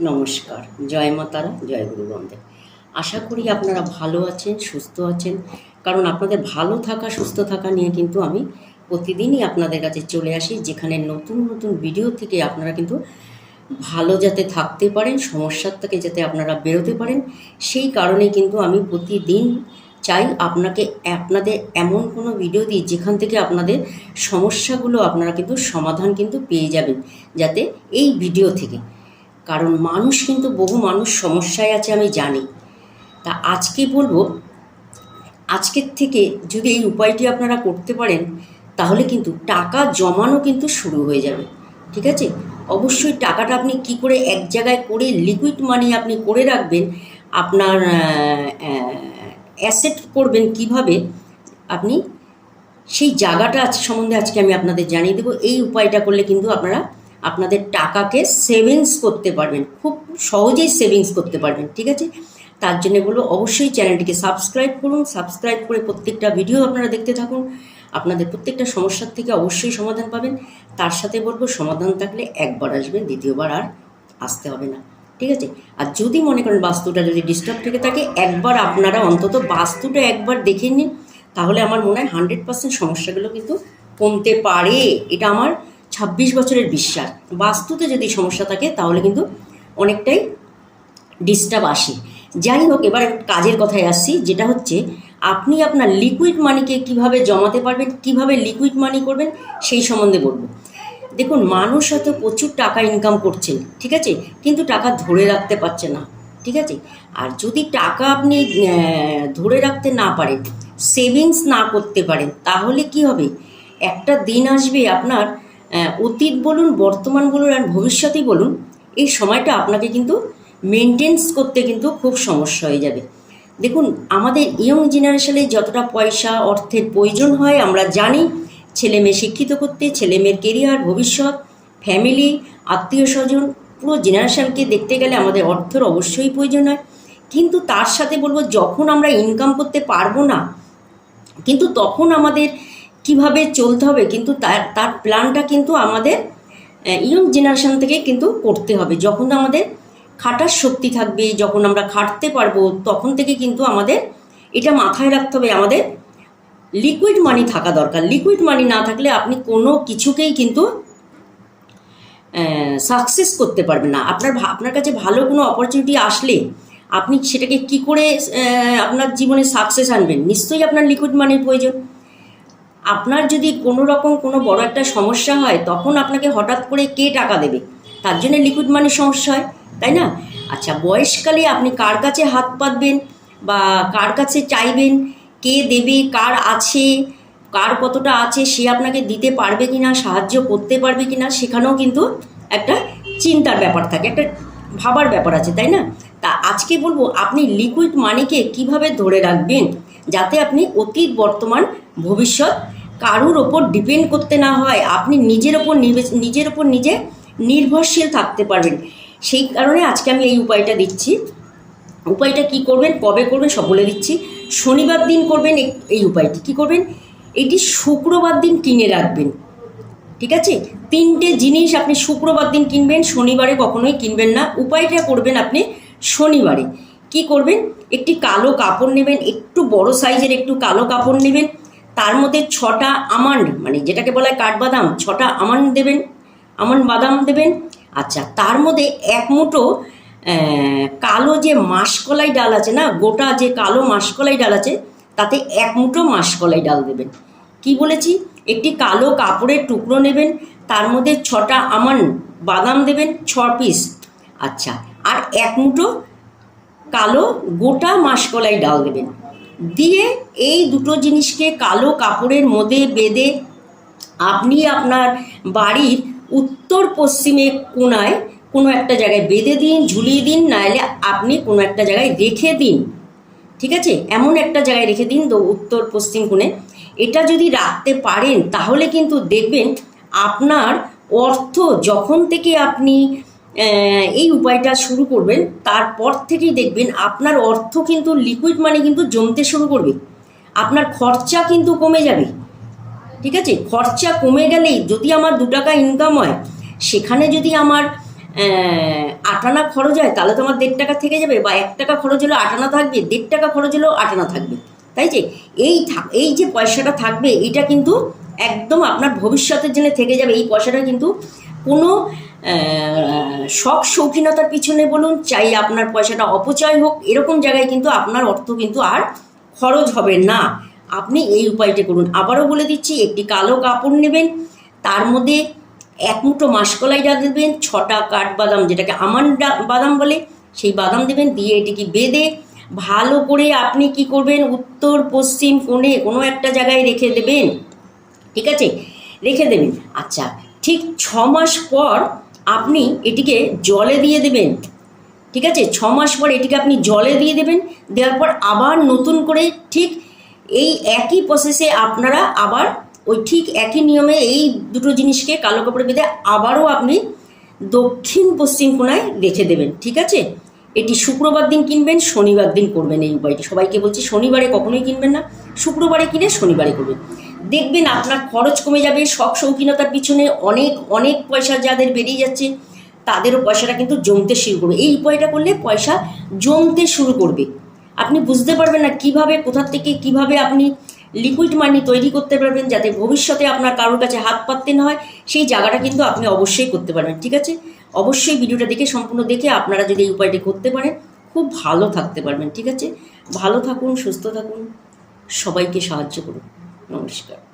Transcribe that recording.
নমস্কার। জয় মাতারা জয় গুরু বন্দে। আশা করি আপনারা ভালো আছেন, সুস্থ আছেন। কারণ আপনাদের ভালো থাকা, সুস্থ থাকা নিয়ে কিন্তু আমি প্রতিদিনই আপনাদের কাছে চলে আসি, যেখানে নতুন নতুন ভিডিও থেকে আপনারা কিন্তু ভালো যাতে থাকতে পারেন, সমস্যার থেকে যাতে আপনারা বেরোতে পারেন, সেই কারণে কিন্তু আমি প্রতিদিন চাই আপনাকে আপনাদের এমন কোনো ভিডিও দিই, যেখান থেকে আপনাদের সমস্যাগুলো আপনারা কিন্তু সমাধান কিন্তু পেয়ে যাবেন, যাতে এই ভিডিও থেকে। কারণ মানুষ কিন্তু বহু মানুষ সমস্যায় আছে আমি জানি। তা আজকে বলব, আজকের থেকে যদি এই উপায়টি আপনারা করতে পারেন, তাহলে কিন্তু টাকা জমানো কিন্তু শুরু হয়ে যাবে, ঠিক আছে? অবশ্যই টাকাটা আপনি কি করে এক জায়গায় করে লিকুইড মানি আপনি করে রাখবেন, আপনার অ্যাসেট করবেন কীভাবে, আপনি সেই জায়গাটা আজ সম্বন্ধে আজকে আমি আপনাদের জানিয়ে দেবো। এই উপায়টা করলে কিন্তু আপনারা আপনাদের টাকাকে সেভিংস করতে পারবেন। খুব সহজেই সেভিংস করতে পারবেন, ঠিক আছে? তার জন্য বলব, অবশ্যই চ্যানেলটিকে সাবস্ক্রাইব করুন। সাবস্ক্রাইব করে প্রত্যেকটা ভিডিও আপনারা দেখতে থাকুন। আপনাদের প্রত্যেকটা সমস্যার থেকে অবশ্যই সমাধান পাবেন। তার সাথে বলব, সমাধান থাকলে একবার আসবেন, দ্বিতীয়বার আর আসতে হবে না, ঠিক আছে? আর যদি মনে করেন বাস্তুটা যদি ডিস্টার্ব থেকে থাকে, একবার আপনারা অন্তত বাস্তুটা একবার দেখে নিন। তাহলে আমার মনে হয় হান্ড্রেড পার্সেন্ট সমস্যাগুলো কিন্তু কমতে পারে। এটা আমার ছাব্বিশ বছরের বিশ্বাস। বাস্তুতে যদি সমস্যা থাকে, তাহলে কিন্তু অনেকটাই ডিস্টার্ব আসে। যাই হোক, এবার কাজের কথায় আসছি, যেটা হচ্ছে আপনি আপনার লিকুইড মানিকে কীভাবে জমাতে পারবেন, কীভাবে লিকুইড মানি করবেন, সেই সম্বন্ধে বলব। দেখুন, মানুষ হয়তো প্রচুর টাকা ইনকাম করছেন, ঠিক আছে? কিন্তু টাকা ধরে রাখতে পারছে না, ঠিক আছে? আর যদি টাকা আপনি ধরে রাখতে না পারেন সেভিংস না করতে পারেন, তাহলে কি হবে? একটা দিন আসবে আপনার অতীত বলুন, বর্তমান বলুন, আর ভবিষ্যতেই বলুন, এই সময়টা আপনাকে কিন্তু মেনটেন্স করতে কিন্তু খুব সমস্যা হয়ে যাবে। দেখুন, আমাদের ইয়ং জেনারেশনে যতটা পয়সা, অর্থের প্রয়োজন হয়, আমরা জানি ছেলে মেয়ে শিক্ষিত করতে, ছেলে মেয়ের কেরিয়ার ভবিষ্যৎ ফ্যামিলি আত্মীয় স্বজন, পুরো জেনারেশনকে দেখতে গেলে আমাদের অর্থের অবশ্যই প্রয়োজন হয়। কিন্তু তার সাথে বলব, যখন আমরা ইনকাম করতে পারব না, কিন্তু তখন আমাদের কীভাবে চলতে হবে কিন্তু তার তার প্ল্যানটা কিন্তু আমাদের ইয়ং জেনারেশন থেকে কিন্তু করতে হবে। যখন আমাদের খাটার শক্তি থাকবে, যখন আমরা খাটতে পারব, তখন থেকে কিন্তু আমাদের এটা মাথায় রাখতে হবে। আমাদের লিকুইড মানি থাকা দরকার। লিকুইড মানি না থাকলে আপনি কোনো কিছুকেই কিন্তু সাকসেস করতে পারবেন না। আপনার আপনার কাছে ভালো কোনো অপরচুনিটি আসলে আপনি সেটাকে কি করে আপনার জীবনে সাকসেস আনবেন? নিশ্চয়ই আপনার লিকুইড মানির প্রয়োজন। আপনার যদি কোনো রকম কোনো বড় একটা সমস্যা হয়, তখন আপনাকে হঠাৎ করে কে টাকা দেবে? তার জন্য লিকুইড মানির সমস্যা হয়, তাই না? আচ্ছা বয়সকালে আপনি কার কাছে হাত পাতবেন বা কার কাছে চাইবেন? কে দেবে? কার আছে? কার কতটা আছে? সে আপনাকে দিতে পারবে কি না সাহায্য করতে পারবে কি না সেখানেও কিন্তু একটা চিন্তার ব্যাপার থাকে, একটা ভাবার ব্যাপার আছে, তাই না? তা আজকে বলব, আপনি লিকুইড মানিকে কীভাবে ধরে রাখবেন? যাতে আপনি অতীত বর্তমান ভবিষ্যৎ কারুর ওপর ডিপেন্ড করতে না হয়, আপনি নিজের ওপর নিজের ওপর নিজে নির্ভরশীল থাকতে পারবেন। সেই কারণে আজকে আমি এই উপায়টা দিচ্ছি। উপায়টা কি করবেন, কবে করবেন, সব বলে দিচ্ছি। শনিবার দিন করবেন এই উপায়টি। কি করবেন? এটি শুক্রবার দিন কিনে রাখবেন। ঠিক আছে? তিনটে জিনিস আপনি শুক্রবার দিন কিনবেন, শনিবারে কখনোই কিনবেন না। উপায়টা করবেন আপনি শনিবারে। কি করবেন? একটি কালো কাপড় নেবেন, একটু বড় সাইজের একটু কালো কাপড় নেবেন। তার মধ্যে ছটা আমান্ড মানে যেটাকে বলা হয় কাঠবাদাম, ছটা আমান্ড দেবেন, আমন্ড বাদাম দেবেন। আচ্ছা তার মধ্যে এক মুঠো কালো যে মাসকলাই ডাল আছে না, গোটা যে কালো মাসকলাই ডাল আছে, তাতে এক মুঠো মাসকলাই ডাল দেবেন। কি বলেছি? একটি কালো কাপড়ের টুকরো নেবেন, তার মধ্যে ছটা আমান বাদাম দেবেন, ছ পিস। আচ্ছা আর এক মুঠো কালো গোটা মাসকলাই ডাল দেবেন। দিয়ে এই দুটো জিনিসকে কালো কাপড়ের মধ্যে বেঁধে আপনি আপনার বাড়ির উত্তর পশ্চিমে কোনায় কোনো একটা জায়গায় বেঁধে দিন, ঝুলিয়ে দিন নাহলে আপনি কোনো একটা জায়গায় রেখে দিন। ঠিক আছে? এমন একটা জায়গায় রেখে দিন তো উত্তর পশ্চিম কোণে। এটা যদি রাখতে পারেন, তাহলে কিন্তু দেখবেন আপনার অর্থ যখন থেকে আপনি এই উপায়টা শুরু করবেন, তারপর থেকেই দেখবেন আপনার অর্থ কিন্তু লিকুইড মানি কিন্তু জমতে শুরু করবে। আপনার খরচা কিন্তু কমে যাবে। ঠিক আছে? খরচা কমে গেলেই যদি আমার দু টাকা ইনকাম হয়, সেখানে যদি আমার আট আটানা খরচ হয়, তাহলে তো আমার দেড় টাকা থেকে যাবে বা এক টাকা খরচ হলেও আটানা থাকবে, দেড় টাকা খরচ হলেও আটানা থাকবে। তাই যে? এই এই যে পয়সাটা থাকবে, এটা কিন্তু একদম আপনার ভবিষ্যতের জন্য থেকে যাবে। এই পয়সাটা কিন্তু কোনো শখ শৌখিনতার পিছনে বলুন চাই আপনার পয়সাটা অপচয় হোক, এরকম জায়গায় কিন্তু আপনার অর্থ কিন্তু আর খরচ হবে না। আপনি এই উপায়টা করুন। আবারও বলে দিচ্ছি, একটি কালো কাপড় নেবেন, তার মধ্যে এক মুঠো মাসকলাই যা দেবেন, ছটা কাঠবাদাম যেটাকে আমান বাদাম বলে, সেই বাদাম দেবেন, দিয়ে এটিকে বেঁধে ভালো করে আপনি কি করবেন, উত্তর, পশ্চিম কোণে কোনো একটা জায়গায় রেখে দেবেন। ঠিক আছে? রেখে দেবেন। আচ্ছা ঠিক ছ মাস পর আপনি এটিকে জলে দিয়ে দেবেন, ঠিক আছে? ছ মাস পর এটিকে আপনি জলে দিয়ে দেবেন, দেওয়ার পর আবার নতুন করে ঠিক এই একই প্রসেসে আপনারা আবার ওই ঠিক একই নিয়মে এই দুটো জিনিসকে কালো কাপড়ে বেঁধে আবারও আপনি দক্ষিণ পশ্চিম কোনায় রেখে দেবেন, ঠিক আছে? এটি শুক্রবার দিন কিনবেন, শনিবার দিন করবেন এই উপায়টি। সবাইকে বলছি, শনিবারে কখনোই কিনবেন না, শুক্রবারে কিনে শনিবারে করবেন। দেখবেন আপনার খরচ কমে যাবে, শখ শৌখিনতার পিছনে অনেক অনেক পয়সা যাদের বেরিয়ে যাচ্ছে, তাদেরও পয়সাটা কিন্তু জমতে শুরু করবে। এই উপায়টা করলে পয়সা জমতে শুরু করবে। আপনি বুঝতে পারবেন না কীভাবে, কোথা থেকে কীভাবে আপনি লিকুইড মানি তৈরি করতে পারবেন যাতে ভবিষ্যতে আপনার কারোর কাছে হাত পাততে না হয়, সেই জায়গাটা কিন্তু আপনি অবশ্যই করতে পারবেন, ঠিক আছে? অবশ্যই ভিডিওটা দেখে, সম্পূর্ণ দেখে আপনারা যদি এই উপায়টি করতে পারেন, খুব ভালো থাকতে পারবেন, ঠিক আছে? ভালো থাকুন, সুস্থ থাকুন, সবাইকে সাহায্য করুন। নমস্কার।